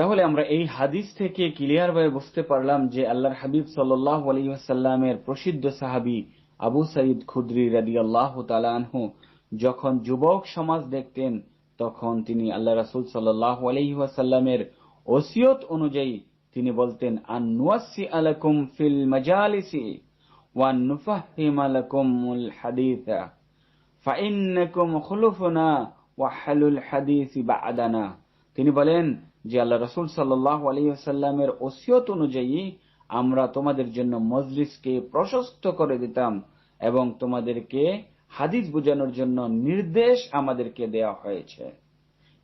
তাহলে আমরা এই হাদিস থেকে ক্লিয়ার ভাবে বুঝতে পারলাম যে আল্লাহর হাবিব সাল্লাহ আলহিহাসাল্লামের প্রসিদ্ধ সাহাবি আবু সাইদ খুদ্রি রাদি আল্লাহ তালানহু যখন যুবক সমাজ দেখতেন, তখন তিনি আল্লাহ রাসুল সাল্লাহ আলহিহাসাল্লামের ওসিয়ত অনুযায়ী তিনি বলতেন আন নুয়াসি আলাকুম ফিল মাজালিসি ওয়ান নুফাহিম আলাকুমুল হাদিসা ফাইন্নাকুম খুলুফুনা ওয়াহালুল হাদিসি বা'দানা। তিনি বলেন যে আল্লাহ রসুল সাল্লাহ আলহিহাল্লামের ওসিয়ত অনুযায়ী আমরা তোমাদের জন্য মজলিসকে প্রশস্ত করে দিতাম এবং তোমাদেরকে হাদিস বোঝানোর জন্য নির্দেশ আমাদেরকে দেয়া হয়েছে।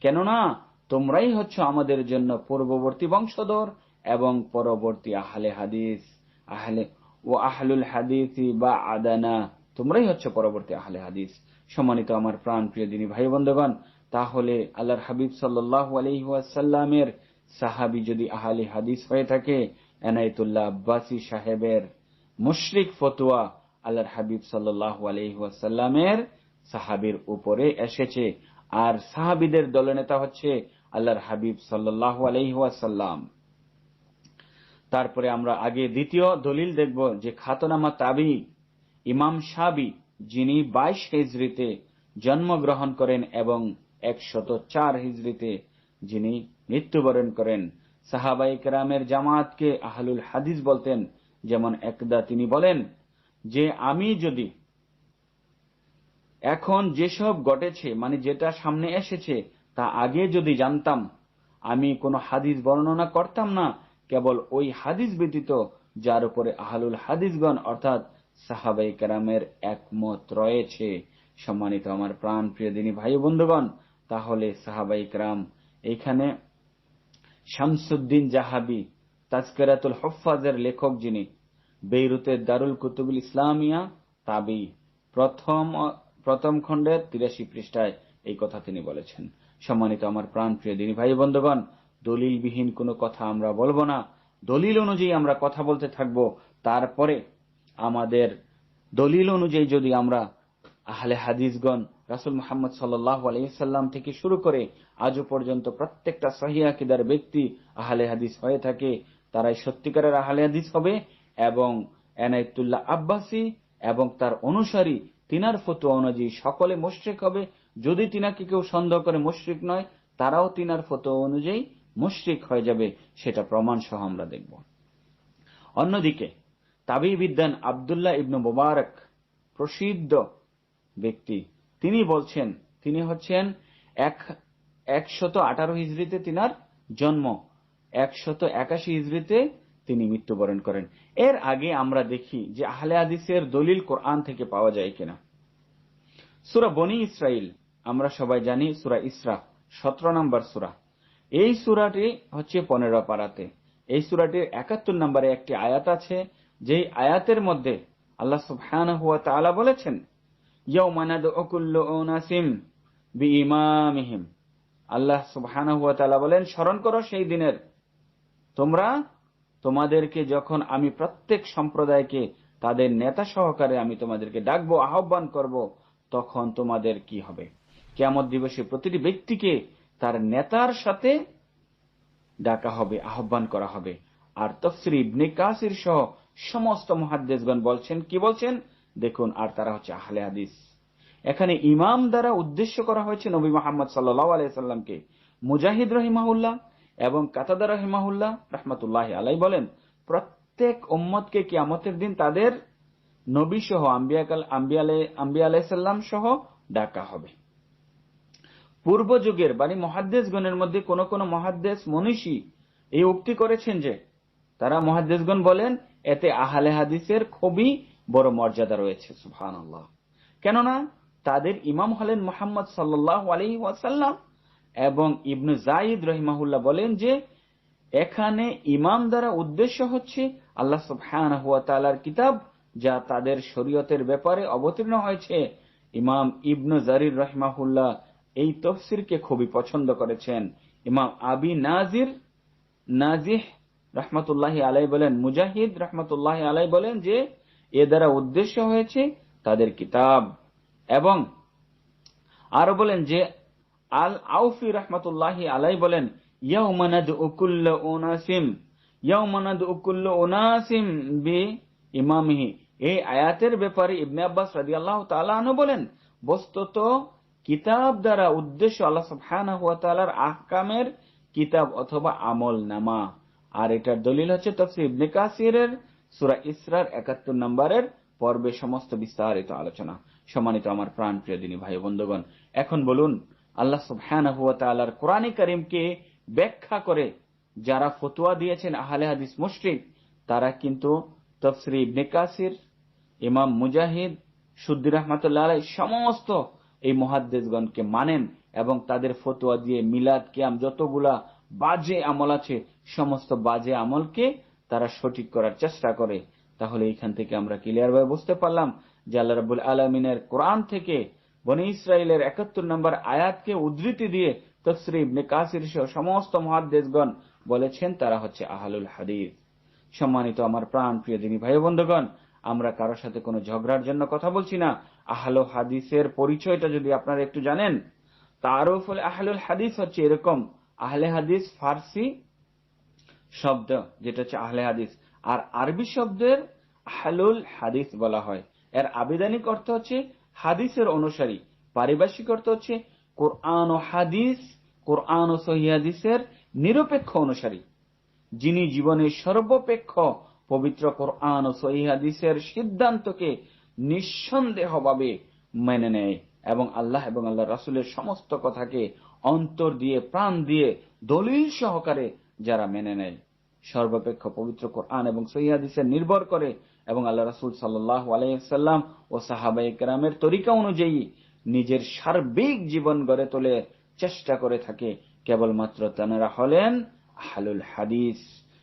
কেননা তোমরাই হচ্ছে আমাদের জন্য পূর্ববর্তী বংশধর এবং পরবর্তী আহলে হাদিস, আহলে ও আহলুল হাদিস বা আদানা তোমরাই হচ্ছে পরবর্তী আহলে হাদিস। সম্মানিত আমার প্রাণ প্রিয় দিনী ভাই বন্ধুগণ তাহলে আল্লাহর হাবিব সাল্লাহ আলহিহাসাল্লামের সাহাবি যদি আহলে হাদিস হয়ে থাকে, এনায়তুল্লাহ আব্বাসী সাহেবের মুশরিক ফতুয়া আল্লাহর হাবিব সাল্লাহ আলহিহাসাল্লামের সাহাবির উপরে এসেছে। আর সাহাবিদের দলনেতা হচ্ছে আল্লাহর হাবিব সাল্লাহ আলহিহাসাল্লাম তারপরে আমরা আগে দ্বিতীয় দলিল দেখব যে খাতনামা তাবি, ইমাম সাবি যিনি বাইশ হিজড়িতে জন্মগ্রহণ করেন এবং একশত চার হিজড়িতে যিনি মৃত্যুবরণ করেন সাহাবাই কেরামের জামাতকে আহলুল হাদিস বলতেন, যেমন একদা তিনি বলেন, যে আমি যদি এখন যেসব ঘটেছে মানে যেটা সামনে এসেছে, তা আগে যদি জানতাম, আমি কোনো হাদিস বর্ণনা করতাম না, কেবল ওই হাদিস ব্যতীত যার উপরে আহলুল হাদিসগণ অর্থাৎ সাহাবাই কেরামের একমত রয়েছে। সম্মানিত আমার প্রাণ প্রিয় দিনী ভাই বন্ধুগণ তাহলে সাহাবাই কেরাম এখানে শামসুদ্দিন জাহাবি, তাজকেরাতুল হফাজের লেখক যিনি, বেইরুতের দারুল কুতুবুল ইসলামিয়া তাবি, প্রথম প্রথম খণ্ডের তিরাশি পৃষ্ঠায় এই কথা তিনি বলেছেন। সম্মানিত আমার প্রাণ প্রিয় দিনী ভাই বন্ধুগণ, দলিলবিহীন কোনো কথা আমরা বলব না। দলিল অনুযায়ী আমরা কথা বলতে থাকব। তারপরে আমাদের দলিল অনুযায়ী যদি আমরা আহলে হাদিসগণ রাসুল মোহাম্মদ আলাইসাল্লাম থেকে শুরু করে আজও পর্যন্ত প্রত্যেকটা সহিয়াকিদার ব্যক্তি আহলে হাদিস হয়ে থাকে। তারাই সত্যিকারের আহলে হাদিস হবে এবং এনায়তুল্লাহ আব্বাসী এবং তার অনুসারী তিনার ফতুয়া অনুযায়ী সকলে মুশ্রিক হবে। যদি তিনাকে কেউ সন্দেহ করে মুশ্রিক নয়, তারাও তিনার ফতুয়া অনুযায়ী মুশ্রিক হয়ে যাবে, সেটা প্রমাণ সহ আমরা দেখব। অন্যদিকে তাবি বিদ্যান আবদুল্লাহ ইবনু মুবারক প্রসিদ্ধ ব্যক্তি। তিনি বলছেন, তিনি হচ্ছেন এক, একশত আঠারো হিজড়িতে তিনার জন্ম, একশত একাশি হিজড়িতে তিনি মৃত্যুবরণ করেন। এর আগে আমরা দেখি যে আহলে হাদিসের দলিল কোরআন থেকে পাওয়া যায় কিনা। সুরা বনি ইসরাইল, আমরা সবাই জানি সুরা ইসরা, সতেরো নম্বর সুরা। এই সুরাটি হচ্ছে পনেরো পাড়াতে এই সুরাটির একাত্তর নম্বরে একটি আয়াত আছে, যেই আয়াতের মধ্যে আল্লাহ সুবহান হুয়া তাআলা বলেছেন আল্লাহ সুবহান বলেন, স্মরণ করো সেই দিনের। তোমরা তোমাদেরকে যখন আমি প্রত্যেক সম্প্রদায়কে তাদের নেতা সহকারে আমি তোমাদেরকে ডাকবো, আহ্বান করব, তখন তোমাদের কি হবে? কেমন দিবসে প্রতিটি ব্যক্তিকে তার নেতার সাথে ডাকা হবে, আহ্বান করা হবে। আর তফসির ইবনে কাসির সহ সমস্ত মহাদ্দেশগণ বলছেন, কি বলছেন? দেখুন, আর তারা হচ্ছে আহলে হাদিস। এখানে ইমাম দ্বারা উদ্দেশ্য করা হয়েছে নবী মোহাম্মদ সাল্লাহ আলাইসাল্লামকে মুজাহিদ রহিমাহুল্লাহ এবং কাতাদা রহিমাহুল্লাহ রহমতুল্লাহ আলাই বলেন, প্রত্যেক উম্মতকে কিয়ামতের দিন তাদের নবী সহ আম্বিয়া আলাইসাল্লাম সহ ডাকা হবে। পূর্ব যুগের মানে মহাদ্দেশগণের মধ্যে কোন কোন মহাদ্দেশ মনীষী এই উক্তি করেছেন যে, তারা মহাদ্দেশগণ বলেন, এতে আহলে হাদিসের খুবই বড় মর্যাদা রয়েছে সুহান আল্লাহ কেননা তাদের ইমাম হলেন মোহাম্মদ সাল্লাহ আলী ওয়াসাল্লাম এবং ইবনু জাইদ রহিমাহুল্লাহ বলেন যে এখানে ইমাম দ্বারা উদ্দেশ্য হচ্ছে আল্লাহ সুবহান হুয়া তালার কিতাব যা তাদের শরীয়তের ব্যাপারে অবতীর্ণ হয়েছে। ইমাম ইবনু জারির রহমাহুল্লাহ এই তফসিরকে খুবই পছন্দ করেছেন। ইমাম আবি নাজির, নাজিহ রহমতুল্লাহ আলাই বলেন, মুজাহিদ রহমতুল্লাহ আলাই বলেন যে এ দ্বারা উদ্দেশ্য হয়েছে তাদের কিতাব। এবং আরও বলেন যে আল আউফি রহমতুল্লাহি আলাই বলেন ইয়াউমানাদ উকুল্ল ওনাসিম ইয়াউমানাদ উকুল্ল ওনাসিম বি ইমামিহি। এই আয়াতের ব্যাপারে ইবনে আব্বাস রাদিয়াল্লাহু তাআলা আনহু বলেন, বস্তুত কিতাব দ্বারা উদ্দেশ্য আল্লাহ সুবহানাহু ওয়া তাআলার আহকামের কিতাব অথবা আমল নামা। আর এটার দলিল হচ্ছে তফসির ইবনে কাসিরের সূরা ইসরার 71 নম্বরের পর্বে সমস্ত বিস্তারিত আলোচনা। সম্মানিত আমার প্রাণ প্রিয় দিনী ভাই বন্ধুগণ, এখন বলুন, আল্লাহ তাআলার কোরআনে কারীমকে ব্যাখ্যা করে যারা ফতোয়া দিয়েছেন আহলে হাদিস মুশরিক, তারা কিন্তু তফসির ইবনে কাসির, ইমাম মুজাহিদ, সুদ্দি রহমাতুল্লাহ আলাই সমস্ত এই মহাদ্দেশগণকে মানেন এবং তাদের ফতোয়া দিয়ে মিলাদ, কিয়াম যতগুলা বাজে আমল আছে, সমস্ত বাজে আমলকে তারা সঠিক করার চেষ্টা করে, তাহলে এখান থেকে আমরা ক্লিয়ার ভাবে বুঝতে পারলাম যে আল্লাহ রাবুল আলমিনের কোরআন থেকে বনি ইসরায়েলের একাত্তর নম্বর আয়াতকে উদ্ধৃতি দিয়ে তফসির ইবনে কাসির সহ সমস্ত মহাদ্দেশগণ বলেছেন, তারা হচ্ছে আহলুল হাদিস। সম্মানিত আমার প্রাণ প্রিয় দিনী ভাই বন্ধুগণ, আমরা কারোর সাথে কোনো ঝগড়ার জন্য কথা বলছি না। আহলো হাদিসের পরিচয়টা যদি আপনারা একটু জানেন, তারফল আহলুল হাদিস হচ্ছে এরকম, আহলে হাদিস ফার্সি শব্দ, যেটা হচ্ছে আহলে হাদিস। আর আরবি শব্দের আহলুল হাদিস বলা হয়। এর আবেদানিক অর্থ হচ্ছে হাদিসের অনুসারী। পারিভাষিক অর্থ হচ্ছে কোরআন ও হাদিস, কোরআন ও সহি হাদিসের নিরপেক্ষ অনুসারী। যিনি জীবনের সর্বপেক্ষ পবিত্র কোরআন ও সহি হাদিসের সিদ্ধান্তকে নিঃসন্দেহভাবে মেনে নেয় এবং আল্লাহ এবং আল্লাহ রাসুলের সমস্ত কথাকে অন্তর দিয়ে, প্রাণ দিয়ে দলিল সহকারে যারা মেনে নেয়। সর্বাপেক্ষ পবিত্র কোরআন এবং সহি হাদিসের নির্ভর করে এবং আল্লাহ রাসুল সাল্লাহ আলাইসাল্লাম ও সাহাবাই কেরামের তরিকা অনুযায়ী নিজের সার্বিক জীবন গড়ে তোলে, চেষ্টা করে থাকে। কেবলমাত্র তেনারা হলেন আহলুল হাদিস।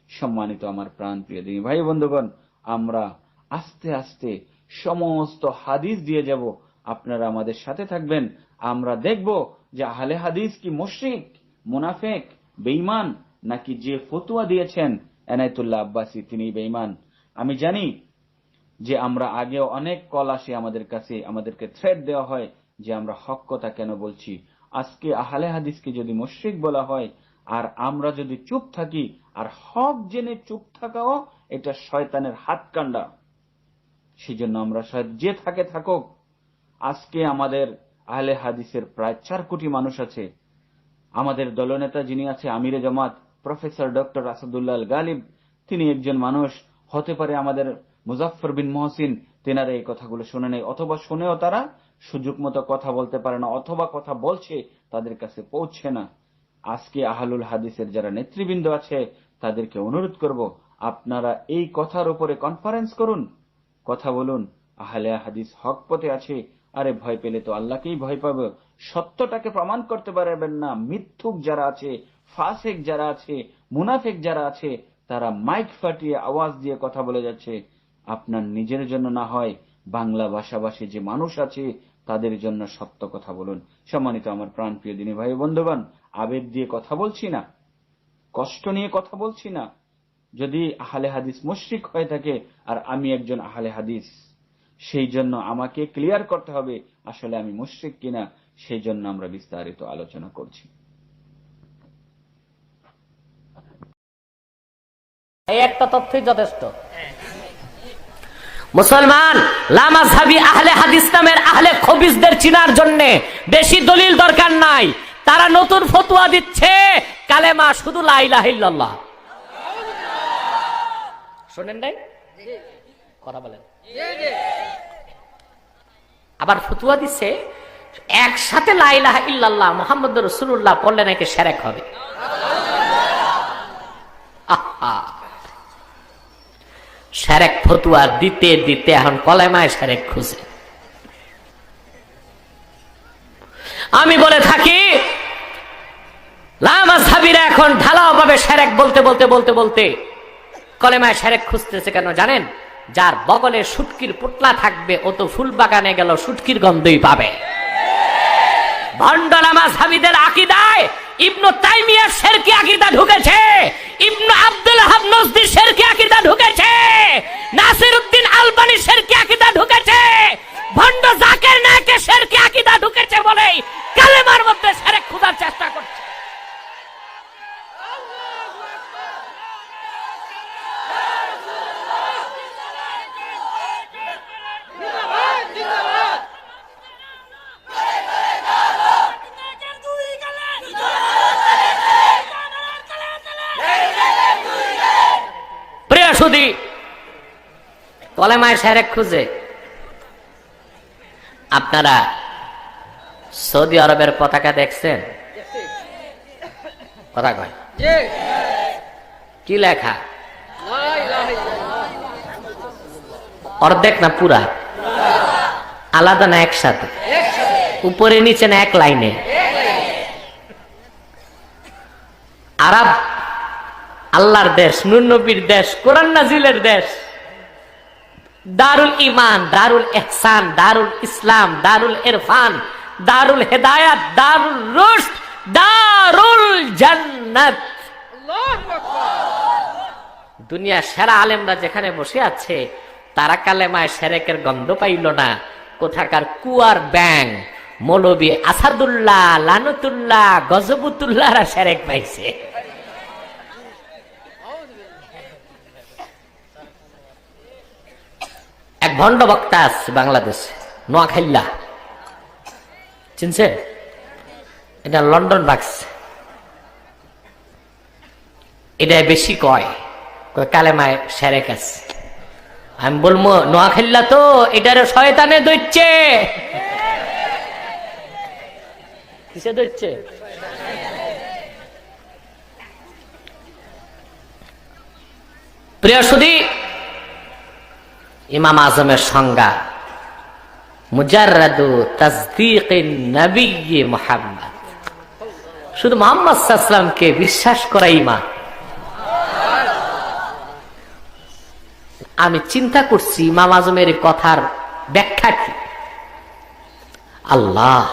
সম্মানিত আমার প্রাণ প্রিয় দিনী ভাই বন্ধুগণ, আমরা আস্তে আস্তে সমস্ত হাদিস দিয়ে যাব। আপনারা আমাদের সাথে থাকবেন। আমরা দেখব যে আহলে হাদিস কি মুশরিক, মুনাফেক, বেঈমান নাকি যে ফতুয়া দিয়েছেন এনায়তুল্লাহ আব্বাসী, তিনি বেঈমান। আমি জানি যে আমরা আগেও অনেক কল আসে আমাদের কাছে, আমাদেরকে থ্রেড দেওয়া হয় যে আমরা হক কথা কেন বলছি। আজকে আহলে হাদিসকে যদি মুশরিক বলা হয়, আর আমরা যদি চুপ থাকি, আর হক জেনে চুপ থাকাও এটা শয়তানের হাত কান্ডা সেই জন্য আমরা যে থাকে থাকুক। আজকে আমাদের আহলে হাদিসের প্রায় চার কোটি মানুষ আছে। আমাদের দলনেতা যিনি আছে, আমিরে জামাত প্রফেসর ডক্টর আসাদুল্লাহ গালিব, তিনি একজন মানুষ, হতে পারে আমাদের মুজাফর বিন মহসিন, তেনারা এই কথাগুলো শুনে নেই অথবা শুনেও তারা সুযোগ মতো কথা বলতে পারে না, অথবা কথা বলছে, তাদের কাছে পৌঁছে না। আজকে আহলুল হাদিসের যারা নেতৃবৃন্দ আছে, তাদেরকে অনুরোধ করব, আপনারা এই কথার উপরে কনফারেন্স করুন, কথা বলুন, আহলে হাদিস হক পথে আছে, আরে ভয় পেলে তো আল্লাহকেই ভয় পাবে, সত্যটাকে প্রমাণ করতে পারবেন না, মিথ্যুক যারা আছে ফাসেক যারা আছে, মুনাফেক যারা আছে, তারা মাইক ফাটিয়ে আওয়াজ দিয়ে কথা বলে যাচ্ছে। আপনার নিজের জন্য না হয়, বাংলা ভাষাভাষী যে মানুষ আছে, তাদের জন্য সত্য কথা বলুন। সম্মানিত আমার প্রাণ প্রিয় দিনী ভাই বন্ধুগণ, আবেগ দিয়ে কথা বলছি না, কষ্ট নিয়ে কথা বলছি না। যদি আহলে হাদিস মুশরিক হয়ে থাকে, আর আমি একজন আহলে হাদিস, সেই জন্য আমাকে ক্লিয়ার করতে হবে, আসলে আমি মুশরিক কিনা, সেই জন্য আমরা বিস্তারিত আলোচনা করছি। এই একটা তথ্যই যথেষ্ট। মুসলমান লামাজহাবি আহলে হাদিস নামের আহলে খবিসদের চিনার জন্য বেশি দলিল দরকার নাই। তারা নতুন ফতুয়া দিচ্ছে, কালেমা শুধু লাইলাহিল্লাহ শোনেন নাই? কথা বলেন। আবার ফতুয়া দিচ্ছে, একসাথে লাইলাহ ইল্লাল্লাহ মোহাম্মদ রসুল্লাহ পড়লে নাকি সেরেক হবে। আহা। সেরেক ফতুয়া দিতে দিতে এখন কলেমায় সেরেক খুঁজে। আমি বলে থাকি লামাজহাবিরা এখন ঢালাও ভাবে সেরেক বলতে বলতে বলতে বলতে কলেমায় সেরেক খুঁজতেছে কেন জানেন? যার বগলে সুটকির পুটলা থাকবে, ও তো ফুল বাগানে গেল সুটকির গন্ধই পাবে। ভণ্ডনামা সাবিদের আকিদায় ইবনু তাইমিয়া শেরকি আকিদা ঢুকেছে। ইবনু আব্দুল হাব নজদি শেরকি আকিদা ঢুকেছে। নাসির উদ্দিন আলবানি শেরকি আকিদা ঢুকেছে সুদী কলেমায় সেরেক খুঁজে। আপনারা সৌদি আরবের পতাকা দেখছেন? কথা কয়। কি লেখা? অর্ধেক না পুরা? আলাদা না একসাথে? উপরে নিচে না এক লাইনে? আরব আল্লাহর দেশ নুনবীর দেশ, কোরআন নাজিলের দেশ। দারুল ইমান দারুল এহসান দারুল ইসলাম, দারুল ইরফান, দারুল হেদায়াত, দারুল রুশদ, দারুল জান্নাত। দুনিয়া সেরা আলেমরা যেখানে বসে আছে, তারা কালেমায় সেরেকের গন্ধ পাইল না। কোথাকার কুয়ার ব্যাং মৌলবী আসাদুল্লাহ, লানতুল্লাহ গজবুতুল্লাহরা সেরেক পাইছে। ভণ্ড বক্তা আছে বাংলাদেশে নোয়াখাইল্লা চিনছে এটা লন্ডন বাক্স। এটা বেশি কয় কালেমায় সেরেক আছে। আমি বলব নোয়াখাইল্লা তো এটার শয়তানে দইচ্ছে কিসে দইচ্ছে প্রিয় সুদী ইমাম আজমের সংজ্ঞা, মুজাররাদু তাসদিক নবী মোহাম্মদ। শুধু মোহাম্মদ সাল্লামকে বিশ্বাস করা ইমান আমি চিন্তা করছি ইমাম আজমের কথার ব্যাখ্যা কি? আল্লাহ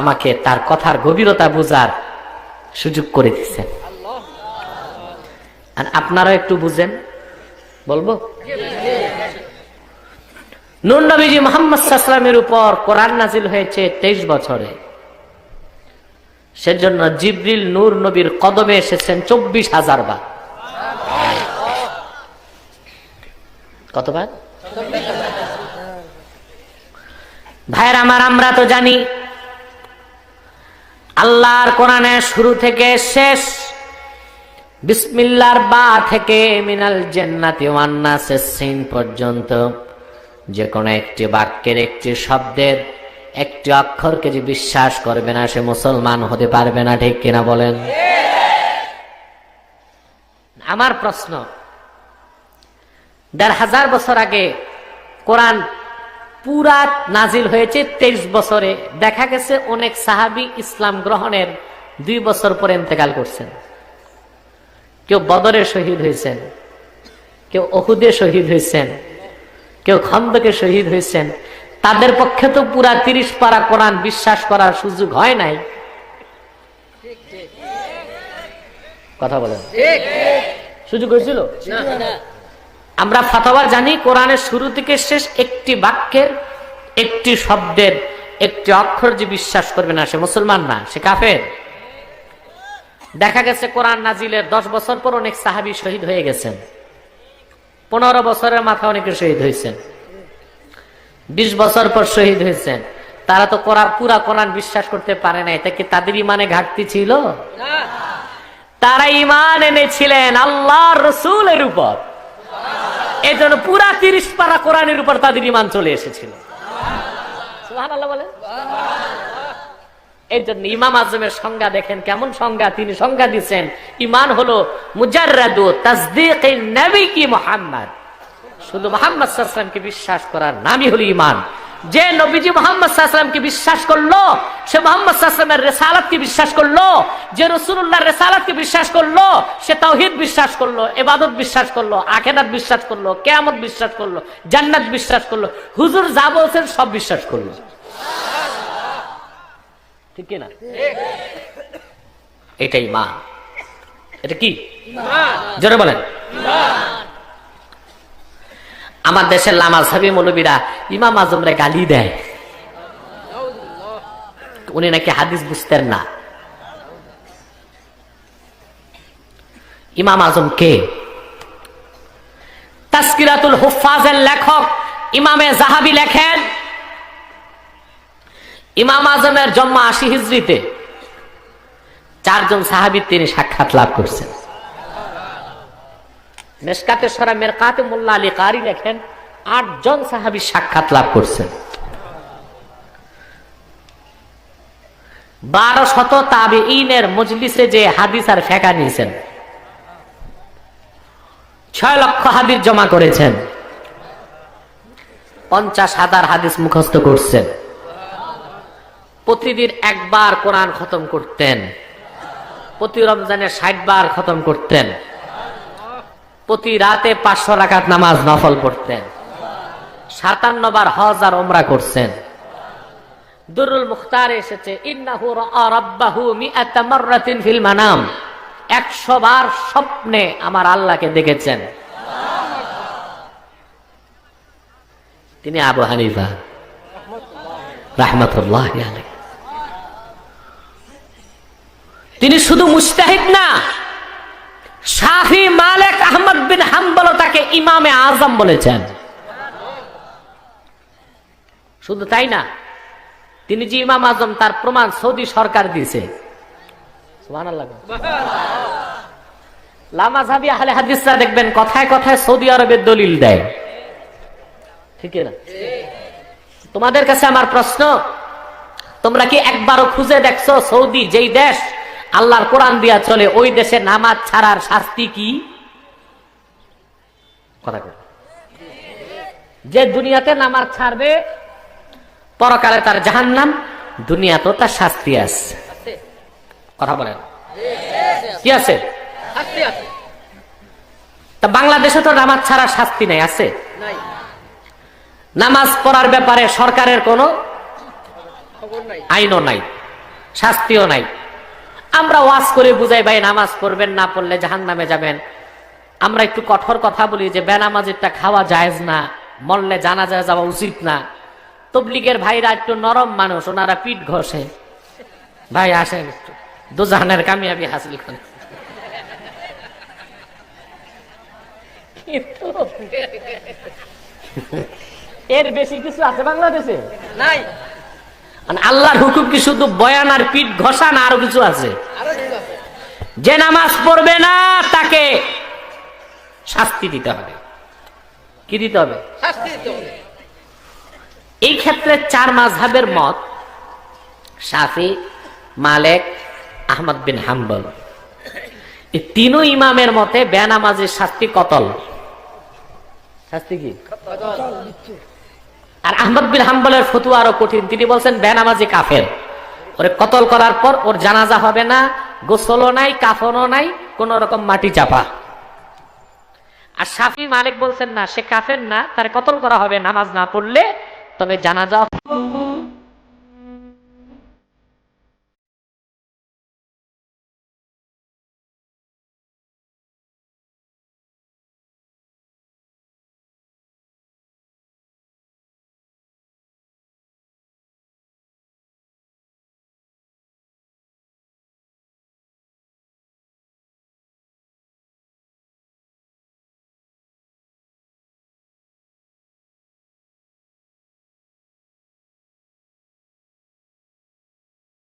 আমাকে তার কথার গভীরতা বোঝার সুযোগ করে দিচ্ছেন আর আপনারা একটু বুঝেন। বলব? নুর নবীজি মোহাম্মদ সাল্লামের উপর কোরআন নাজিল হয়েছে তেইশ বছরে। সেজন্য জিব্রিল নূর নবীর কদমে এসেছেন চব্বিশ হাজার বার। কতবার? ভাইয়ের আমার, আমরা তো জানি আল্লাহর কোরআনের শুরু থেকে শেষ বিসমিল্লার বা থেকে মিনাল জান্নাতি ওয়ান্নাসের সিন পর্যন্ত যে কোনো একটি বাক্যের একটি শব্দের একটি অক্ষরকে যে বিশ্বাস করবে না, সে মুসলমান হতে পারবে না, ঠিক কিনা বলেন? আমার প্রশ্ন, দেড় হাজার বছর আগে কোরআন পুরা নাজিল হয়েছে তেইশ বছরে। দেখা গেছে অনেক সাহাবি ইসলাম গ্রহণের দুই বছর পরে ইন্তেকাল করছেন। কেউ বদরে শহীদ হয়েছেন, কেউ অহুদে শহীদ হয়েছেন কেউ খন্দকে শহীদ হয়েছেন। তাদের পক্ষে তো পুরা তিরিশ পারা কোরআন বিশ্বাস করার সুযোগ হয় নাই। কথা বলেন। সুযোগ হয়েছিল? আমরা ফাতাওয়ার জানি কোরআনের শুরু থেকে শেষ একটি বাক্যের একটি শব্দের একটি অক্ষর যে বিশ্বাস করবে না সে মুসলমান না সে কাফের। দেখা গেছে কোরআন নাজিলের দশ বছর পর অনেক সাহাবি শহীদ হয়ে গেছেন। পনেরো বছরের মাথা অনেকে শহীদ হয়েছেন। বিশ বছর পর শহীদ হয়েছেন। তারা তো কোরআন পুরা কোরআন বিশ্বাস করতে পারে নাই। এটা কি তাদের ইমানে ঘাটতি ছিল? তারা ইমান এনেছিলেন আল্লাহ রসুলের উপর। এই জন্য পুরা তিরিশ পারা কোরআনের উপর তাদের ইমান চলে এসেছিল। বলেন। এই জন্য ইমাম আজমের সংজ্ঞা দেখেন, কেমন সংজ্ঞা? তিনি সংজ্ঞা দিচ্ছেন, ইমান হলো মুজাররাদু তাসদিক নবী কি মোহাম্মদ? শুধু মোহাম্মদ বিশ্বাস করার নামই হলো ইমান। যে নবীজি মোহাম্মদ সাল্লামকে বিশ্বাস করল, সে মোহাম্মদ সাল্লামের রেসালাতকে বিশ্বাস করল, যে রসুল্লাহ রেসালাতকে বিশ্বাস করল, সে তাওহিদ বিশ্বাস করল এবাদত বিশ্বাস করল, আখেরাত বিশ্বাস করল, কেয়ামত বিশ্বাস করল, জান্নাত বিশ্বাস করল, হুজুর যা বলছেন সব বিশ্বাস করল। ঠিক কিনা? এটাই মা। এটা কি? জোরে বলেন। আমার দেশের লামা সাবি মৌলবীরা ইমাম আজমরে গালি দেয়। উনি নাকি হাদিস বুঝতেন না। ইমাম আজম কে? তাস্কিরাতুল হুফাজের লেখক ইমামে জাহাবি লেখেন। ইমাম আজমের জন্ম আশি হিজড়িতে। চারজন সাহাবির তিনি সাক্ষাৎ লাভ করছেন। সাহাবী বারো মজলিসে যে হাদিস আর ফেঁকা নিয়েছেন। ছয় লক্ষ হাদিস জমা করেছেন। পঞ্চাশ হাজার হাদিস মুখস্থ করছেন। প্রতিদিন একবার কোরআন খতম করতেন। প্রতি রমজানে ষাট বার খতম করতেন। প্রতি রাতে পাঁচশো রাকাত নামাজ নফল পড়তেন। সাতান্ন বার হজ আর ওমরা করছেন। দুরুল মুখতার এসেছে 100 বার স্বপ্নে আমার আল্লাহকে দেখেছেন। তিনি আবু হানিফা। রাহমাতুল্লাহ তিনি শুধু মুস্তাহিদ না শাফি মালিক আহমদ বিন হাম্বল তাকে ইমামে আজম বলেছেন। শুধু তাই না, তিনি যে ইমাম আজম, তার প্রমাণ সৌদি সরকার দিয়েছে। হাদিসরা দেখবেন, কথায় কথায় সৌদি আরবের দলিল দেয়। ঠিক না? তোমাদের কাছে আমার প্রশ্ন, তোমরা কি একবারও খুঁজে দেখছ সৌদি যেই দেশ? আল্লাহর কোরআন দিয়া চলে ওই দেশে নামাজ ছাড়ার শাস্তি কি? কথা। যে দুনিয়াতে নামাজ ছাড়বে পরকালে তার জাহান্নাম দুনিয়াতেও তার শাস্তি আছে। কথা বলেন। কি আছে? তা বাংলাদেশে তো নামাজ ছাড়া শাস্তি নেই আছে? নামাজ পড়ার ব্যাপারে সরকারের কোনো আইনও নাই শাস্তিও নাই। আমরা ওয়াজ করে বুঝাই ভাই নামাজ পড়বেন না পড়লে জাহান নামে যাবেন। আমরা একটু কঠোর কথা বলি যে বেনামাজিরটা খাওয়া জায়েজ না মরলে জানা যায় যাওয়া উচিত না। তবলিগের ভাইরা একটু নরম মানুষ ওনারা পিঠ ঘষে। ভাই আসেন একটু। দুজাহানের কামিয়াবি হাসিল করেন। এর বেশি কিছু আছে বাংলাদেশে? নাই। আল্লাহর হুকুম কি শুধু বয়ান আর পিঠ ঘষা না আরও কিছু আছে? যে নামাজ পড়বে না তাকে শাস্তি দিতে হবে। কি দিতে হবে? এই ক্ষেত্রে চার মাঝহাবের মত শাফি মালেক আহমদ বিন হাম্বল। এই তিনও ইমামের মতে বেনামাজের শাস্তি কতল? শাস্তি কি? আর আহমদ বিল হাম্বলের ফতুয়া আরও কঠিন। তিনি বলছেন, বেনামাজি কাফের। ওরে কতল করার পর ওর জানাজা হবে না, গোসলও নাই, কাফনও নাই, কোন রকম মাটি চাপা। আর সাফি মালিক বলছেন, না, সে কাফের না, তার কতল করা হবে, নামাজ না পড়লে, তবে জানাজা